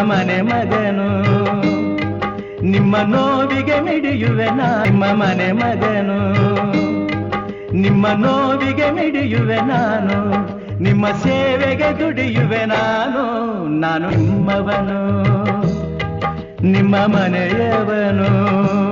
ಮನೆ ಮಗನು. ನಿಮ್ಮ ನೋವಿಗೆ ಮಿಡಿಯುವೆ ನಾ ನಿಮ್ಮ ಮನೆ ಮಗನು. ನಿಮ್ಮ ನೋವಿಗೆ ಮಿಡಿಯುವೆ ನಾನು. ನಿಮ್ಮ ಸೇವೆಗೆ ದುಡಿಯುವೆ ನಾನು. ನಾನು ನಿಮ್ಮವನು. ನಿಮ್ಮ ಮನೆಯವನು.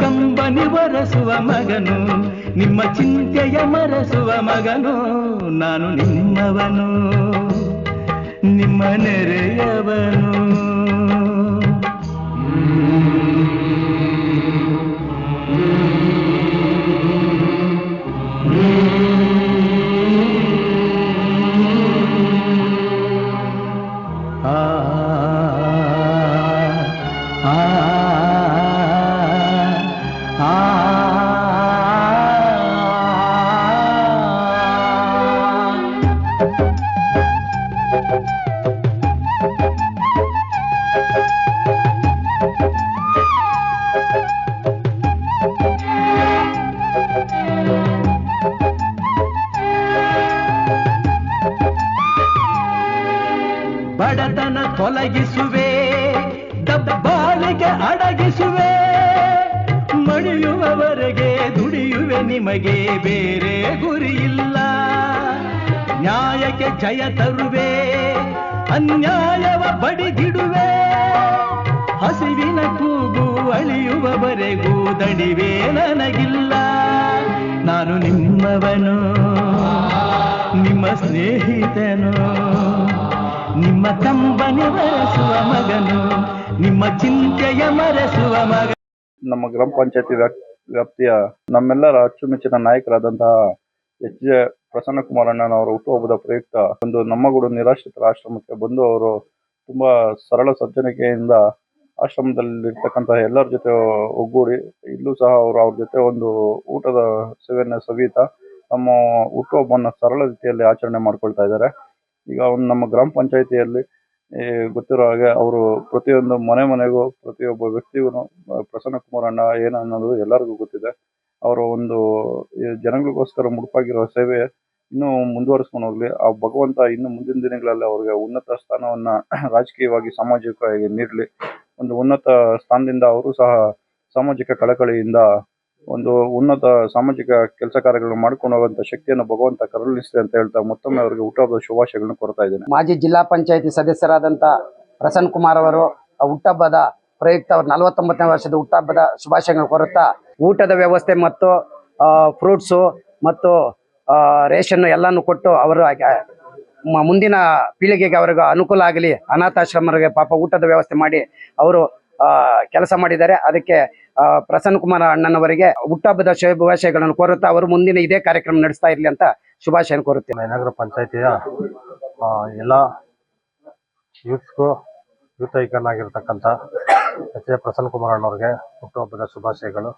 ಕಂಬನಿ ಒರೆಸುವ ಮಗನು ನಿಮ್ಮ ಚಿಂತೆಯ ಮರೆಸುವ ಮಗನು ನಾನು ನಿಮ್ಮವನು ನಿಮ್ಮ ನೆರೆಯವನು ಬಡತನ ತೊಲಗಿಸುವೆ, ದಬ್ಬಾಳಿಗೆ ಅಡಗಿಸುವೆ. ಮಡಿಯುವವರೆಗೆ ದುಡಿಯುವೆ ನಿಮಗೆ ಬೇರೆ ಗುರಿಯಿಲ್ಲ. ನ್ಯಾಯಕ್ಕೆ ಜಯ ತರುವೆ, ಅನ್ಯಾಯವ ಬಡಿದಿಡುವೆ. ಹಸಿವಿನ ಕೂಗು ಅಳಿಯುವವರೆಗೂ ದಣಿವೆ ನನಗಿಲ್ಲ. ನಾನು ನಿಮ್ಮವನು, ನಿಮ್ಮ ಸ್ನೇಹಿತನು. ನಿಮ್ಮ ಕಂಬನಿ ಮರೆಸುವ ಮಗನು, ನಿಮ್ಮ ಚಿಂತೆಯ ಮರೆಸುವ ಮಗ ನಮ್ಮ ಗ್ರಾಮ ಪಂಚಾಯತಿ ವ್ಯಾಪ್ತಿಯ ನಮ್ಮೆಲ್ಲರ ಅಚ್ಚುಮೆಚ್ಚಿನ ನಾಯಕರಾದಂತಹ ಎಚ್ ಜೆ ಪ್ರಸನ್ನ ಕುಮಾರ್ ಅಣ್ಣನವರ ಹುಟ್ಟುಹಬ್ಬದ ಪ್ರಯುಕ್ತ ಒಂದು ನಮ್ಮಗೂಡು ನಿರಾಶ್ರಿತರ ಆಶ್ರಮಕ್ಕೆ ಬಂದು ಅವರು ತುಂಬಾ ಸರಳ ಸಜ್ಜನಿಕೆಯಿಂದ ಆಶ್ರಮದಲ್ಲಿರ್ತಕ್ಕಂತಹ ಎಲ್ಲರ ಜೊತೆ ಒಗ್ಗೂಡಿ, ಇಲ್ಲೂ ಸಹ ಅವರು ಅವ್ರ ಜೊತೆ ಒಂದು ಊಟದ ಸೇವೆಯನ್ನು ಸವಿತಾ ನಮ್ಮ ಹುಟ್ಟುಹಬ್ಬವನ್ನು ಸರಳ ರೀತಿಯಲ್ಲಿ ಆಚರಣೆ ಮಾಡ್ಕೊಳ್ತಾ ಇದ್ದಾರೆ. ಈಗ ಒಂದು ನಮ್ಮ ಗ್ರಾಮ ಪಂಚಾಯಿತಿಯಲ್ಲಿ ಗೊತ್ತಿರೋ ಹಾಗೆ ಅವರು ಪ್ರತಿಯೊಂದು ಮನೆ ಮನೆಗೂ, ಪ್ರತಿಯೊಬ್ಬ ವ್ಯಕ್ತಿಗೂ ಪ್ರಸನ್ನ ಕುಮಾರ್ ಅಣ್ಣ, ಏನು ಅನ್ನೋದು ಎಲ್ಲರಿಗೂ ಗೊತ್ತಿದೆ. ಅವರ ಒಂದು ಜನಗಳಿಗೋಸ್ಕರ ಮುಡುಪಾಗಿರೋ ಸೇವೆ ಇನ್ನೂ ಮುಂದುವರಿಸ್ಕೊಂಡು ಹೋಗ್ಲಿ. ಆ ಭಗವಂತ ಇನ್ನು ಮುಂದಿನ ದಿನಗಳಲ್ಲಿ ಅವ್ರಿಗೆ ಉನ್ನತ ಸ್ಥಾನವನ್ನ ರಾಜಕೀಯವಾಗಿ, ಸಾಮಾಜಿಕವಾಗಿ ನೀಡಲಿ. ಒಂದು ಉನ್ನತ ಸ್ಥಾನದಿಂದ ಅವರು ಸಹ ಸಾಮಾಜಿಕ ಕಳಕಳಿಯಿಂದ ಒಂದು ಉನ್ನತ ಸಾಮಾಜಿಕ ಕೆಲಸ ಕಾರ್ಯಗಳನ್ನು ಮಾಡ್ಕೊಂಡು ಹೋಗುವಂತ ಶಕ್ತಿಯನ್ನು ಭಗವಂತ ಕರುಣಿಸಲಿ ಅಂತ ಹೇಳ್ತಾ ಮತ್ತೊಮ್ಮೆ ಅವರಿಗೆ ಹುಟ್ಟುಹಬ್ಬದ ಶುಭಾಶಯಗಳನ್ನು ಕೋರ್ತಾ ಇದ್ದೇನೆ. ಮಾಜಿ ಜಿಲ್ಲಾ ಪಂಚಾಯತಿ ಸದಸ್ಯರಾದಂತ ಪ್ರಸನ್ನ ಕುಮಾರ್ ಅವರು ಆ ಹುಟ್ಟಹಬ್ಬದ ಪ್ರಯುಕ್ತ ಅವ್ರ ನಲವತ್ತೊಂಬತ್ತನೇ ವರ್ಷದ ಹುಟ್ಟಹಬ್ಬದ ಶುಭಾಶಯಗಳನ್ನು ಕೋರುತ್ತಾ ಊಟದ ವ್ಯವಸ್ಥೆ ಮತ್ತು ಫ್ರೂಟ್ಸು ಮತ್ತು ರೇಷನ್ ಎಲ್ಲಾನು ಕೊಟ್ಟು ಅವರು ಆ- ಮುಂದಿನ ಪೀಳಿಗೆಗೆ ಅವರಿಗೆ ಅನುಕೂಲ ಆಗಲಿ ಅನಾಥಾಶ್ರಮರಿಗೆ ಪಾಪ ಊಟದ ವ್ಯವಸ್ಥೆ ಮಾಡಿ ಅವರು ಕೆಲಸ ಮಾಡಿದ್ದಾರೆ. ಅದಕ್ಕೆ ಆ, ಪ್ರಸನ್ನ ಕುಮಾರ್ ಅಣ್ಣನವರಿಗೆ ಹುಟ್ಟಹಬ್ಬದ ಶುಭಾಶಯಗಳನ್ನು ಕೋರುತ್ತಾ ಅವರು ಮುಂದಿನ ಇದೇ ಕಾರ್ಯಕ್ರಮ ನಡೆಸ್ತಾ ಇರಲಿ ಅಂತ ಶುಭಾಶಯ ಕೋರುತ್ತೇನೆ. ಮೈನಗರ ಪಂಚಾಯತಿಯ ಎಲ್ಲ ಯೂತ್ಸ್ಗೂ ಯೂತ್ ಐಕನ್ ಆಗಿರ್ತಕ್ಕಂಥ ಎಚ್ ಎ ಪ್ರಸನ್ನ ಕುಮಾರ್ ಅಣ್ಣವ್ರಿಗೆ ಹುಟ್ಟುಹಬ್ಬದ ಶುಭಾಶಯಗಳು.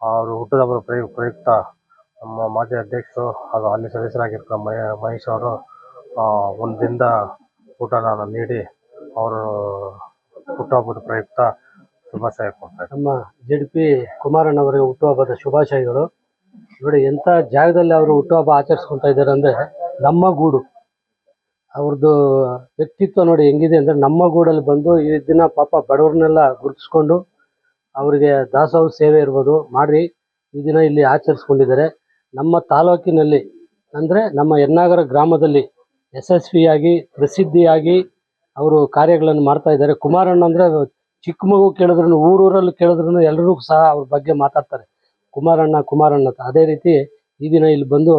ಅವರು ಹುಟ್ಟುಹಬ್ಬದ ಪ್ರಯು, ಪ್ರಯುಕ್ತ ನಮ್ಮ ಮಾಜಿ ಅಧ್ಯಕ್ಷರು ಹಾಗೂ ಅಲ್ಲಿ ಸದಸ್ಯರಾಗಿರ್ತ ಮಹೇ, ಮಹೇಶ್ ಅವರು ಒಂದು ದಿನದ ಊಟನ ನೀಡಿ ಅವರು ಹುಟ್ಟುಹಬ್ಬದ ಪ್ರಯುಕ್ತ ಶುಭಾಶಯ ಕೊಡ್ತಾರೆ ನಮ್ಮ ಜೆ ಡಿ ಪಿ ಕುಮಾರಣ್ಣವರಿಗೆ ಹುಟ್ಟುಹಬ್ಬದ ಶುಭಾಶಯಗಳು. ನೋಡಿ ಎಂಥ ಜಾಗದಲ್ಲಿ ಅವರು ಹುಟ್ಟುಹಬ್ಬ ಆಚರಿಸ್ಕೊತಾ ಇದ್ದಾರೆ ಅಂದರೆ ನಮ್ಮ ಗೂಡು. ಅವ್ರದ್ದು ವ್ಯಕ್ತಿತ್ವ ನೋಡಿ ಹೆಂಗಿದೆ ಅಂದರೆ ನಮ್ಮ ಗೂಡಲ್ಲಿ ಬಂದು ಈ ದಿನ ಪಾಪ ಬಡವ್ರನ್ನೆಲ್ಲ ಗುರುತಿಸ್ಕೊಂಡು ಅವರಿಗೆ ದಾಸೋಹ ಸೇವೆ ಇರ್ಬೋದು ಮಾಡಿ ಈ ದಿನ ಇಲ್ಲಿ ಆಚರಿಸ್ಕೊಂಡಿದ್ದಾರೆ. ನಮ್ಮ ತಾಲೂಕಿನಲ್ಲಿ ಅಂದರೆ ನಮ್ಮ ಯನ್ನಾಗರ ಗ್ರಾಮದಲ್ಲಿ ಯಶಸ್ವಿಯಾಗಿ, ಪ್ರಸಿದ್ಧಿಯಾಗಿ ಅವರು ಕಾರ್ಯಗಳನ್ನು ಮಾಡ್ತಾ ಇದ್ದಾರೆ. ಕುಮಾರಣ್ಣ ಅಂದರೆ ಚಿಕ್ಕ ಮಗು ಕೇಳಿದ್ರು ಊರೂರಲ್ಲಿ ಕೇಳಿದ್ರು ಎಲ್ಲರೂ ಸಹ ಅವ್ರ ಬಗ್ಗೆ ಮಾತಾಡ್ತಾರೆ. ಕುಮಾರಣ್ಣ ಕುಮಾರಣ್ಣ ಅಂತ. ಅದೇ ರೀತಿ ಈ ದಿನ ಇಲ್ಲಿ ಬಂದು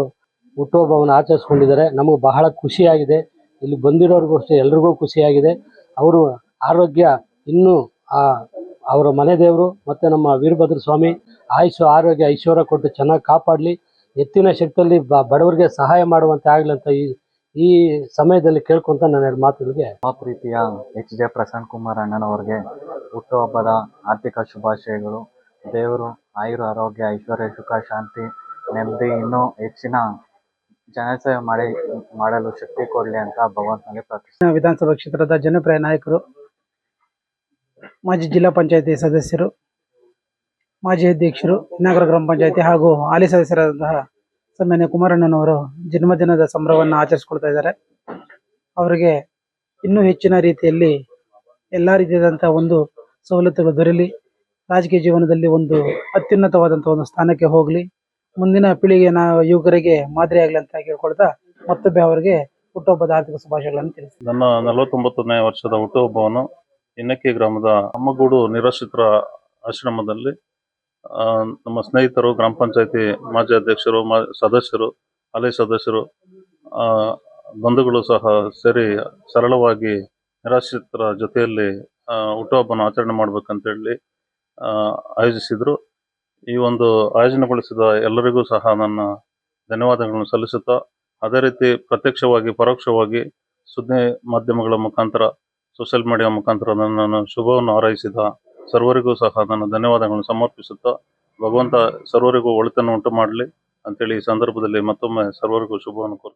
ಹುಟ್ಟುಹಬ್ಬವನ್ನು ಆಚರಿಸ್ಕೊಂಡಿದ್ದಾರೆ. ನಮಗೆ ಬಹಳ ಖುಷಿಯಾಗಿದೆ. ಇಲ್ಲಿ ಬಂದಿರೋರಿಗೂ ಅಷ್ಟೇ, ಎಲ್ರಿಗೂ ಖುಷಿಯಾಗಿದೆ. ಅವರು ಆರೋಗ್ಯ ಇನ್ನೂ ಆ ಅವರ ಮನೆ ದೇವರು ಮತ್ತು ನಮ್ಮ ವೀರಭದ್ರ ಸ್ವಾಮಿ. ಆಯುಷು, ಆರೋಗ್ಯ, ಐಶ್ವರ್ಯ ಕೊಟ್ಟು ಚೆನ್ನಾಗಿ ಕಾಪಾಡಲಿ. ಎತ್ತಿನ ಶಕ್ತಿಯಲ್ಲಿ ಬಡವರಿಗೆ ಸಹಾಯ ಮಾಡುವಂತೆ ಆಗಲಿ ಅಂತ ಈ ಈ ಸಮಯದಲ್ಲಿ ಕೇಳ್ಕೊಂತ ನಾನು ಎರಡು ಮಾತುಗಳಿಗೆ ಪ್ರೀತಿಯ ಎಚ್ ಜೆ ಪ್ರಶಾಂತ್ ಕುಮಾರ್ ಅಣ್ಣನವರಿಗೆ ಹುಟ್ಟುಹಬ್ಬದ ಆರ್ಥಿಕ ಶುಭಾಶಯಗಳು. ದೇವರು ಆಯುರ ಆರೋಗ್ಯ ಐಶ್ವರ್ಯ ಸುಖ ಶಾಂತಿ ನೆಮ್ಮದಿ ಇನ್ನೂ ಹೆಚ್ಚಿನ ಜನಸೇವೆ ಮಾಡಿ ಮಾಡಲು ಶಕ್ತಿ ಕೊಡಲಿ ಅಂತ ಭಗವಂತನಲ್ಲಿ ಪ್ರಾರ್ಥಿಸ್ತೀನಿ. ವಿಧಾನಸಭಾ ಕ್ಷೇತ್ರದ ಜನಪ್ರಿಯ ನಾಯಕರು ಮಾಜಿ ಜಿಲ್ಲಾ ಪಂಚಾಯತಿ ಸದಸ್ಯರು ಮಾಜಿ ಅಧ್ಯಕ್ಷರು ನಗರ ಗ್ರಾಮ ಪಂಚಾಯತಿ ಹಾಗೂ ಹಾಲಿ ಸದಸ್ಯರಾದಂತಹ ಸನ್ಮಾನ್ಯ ಕುಮಾರಣ್ಣನವರು ಜನ್ಮದಿನದ ಸಂಭ್ರಮವನ್ನು ಆಚರಿಸ್ಕೊಳ್ತಾ ಇದ್ದಾರೆ. ಅವರಿಗೆ ಇನ್ನೂ ಹೆಚ್ಚಿನ ರೀತಿಯಲ್ಲಿ ಎಲ್ಲ ರೀತಿಯಾದಂತಹ ಒಂದು ಸವಲತ್ತುಗಳು ದೊರೆಯಲಿ. ರಾಜಕೀಯ ಜೀವನದಲ್ಲಿ ಒಂದು ಅತ್ಯುನ್ನತವಾದಂತಹ ಒಂದು ಸ್ಥಾನಕ್ಕೆ ಹೋಗಲಿ. ಮುಂದಿನ ಪೀಳಿಗೆ ನಾ ಯುವಕರಿಗೆ ಮಾದರಿಯಾಗಲಿ ಅಂತ ಕೇಳ್ಕೊಳ್ತಾ ಮತ್ತೊಬ್ಬ ಅವರಿಗೆ ಹುಟ್ಟುಹಬ್ಬದ ಆರ್ಥಿಕ ಶುಭಾಶಯಗಳನ್ನು ತಿಳಿಸಿ ನನ್ನ ನಲವತ್ತೊಂಬತ್ತನೇ ವರ್ಷದ ಹುಟ್ಟುಹಬ್ಬವನ್ನು ಇನ್ನಕ್ಕಿ ಗ್ರಾಮದ ಅಮ್ಮಗೂಡು ನಿರಾಶ್ರಿತರ ಆಶ್ರಮದಲ್ಲಿ ನಮ್ಮ ಸ್ನೇಹಿತರು, ಗ್ರಾಮ ಪಂಚಾಯತಿ ಮಾಜಿ ಅಧ್ಯಕ್ಷರು, ಮಾ, ಸದಸ್ಯರು, ಹಳೆ ಸದಸ್ಯರು ಬಂಧುಗಳು ಸಹ ಸೇರಿ ಸರಳವಾಗಿ ನಿರಾಶ್ರಿತರ ಜೊತೆಯಲ್ಲಿ ಹುಟ್ಟುಹಬ್ಬನ ಆಚರಣೆ ಮಾಡಬೇಕಂತೇಳಿ ಆಯೋಜಿಸಿದ್ರು. ಈ ಒಂದು ಆಯೋಜನೆಗೊಳಿಸಿದ ಎಲ್ಲರಿಗೂ ಸಹ ನನ್ನ ಧನ್ಯವಾದಗಳನ್ನು ಸಲ್ಲಿಸುತ್ತಾ, ಅದೇ ರೀತಿ ಪ್ರತ್ಯಕ್ಷವಾಗಿ, ಪರೋಕ್ಷವಾಗಿ ಸುದ್ದಿ ಮಾಧ್ಯಮಗಳ ಮುಖಾಂತರ, ಸೋಷಿಯಲ್ ಮೀಡಿಯಾ ಮುಖಾಂತರ ನನ್ನನ್ನು ಶುಭವನ್ನು ಹಾರೈಸಿದ ಸರ್ವರಿಗೂ ಸಹ ನನ್ನ ಧನ್ಯವಾದಗಳನ್ನು ಸಮರ್ಪಿಸುತ್ತಾ ಭಗವಂತ ಸರ್ವರಿಗೂ ಒಳಿತನ್ನು ಉಂಟು ಮಾಡಲಿ ಅಂತೇಳಿ ಈ ಸಂದರ್ಭದಲ್ಲಿ ಮತ್ತೊಮ್ಮೆ ಸರ್ವರಿಗೂ ಶುಭವನ್ನು ಕೋರ್ತೀನಿ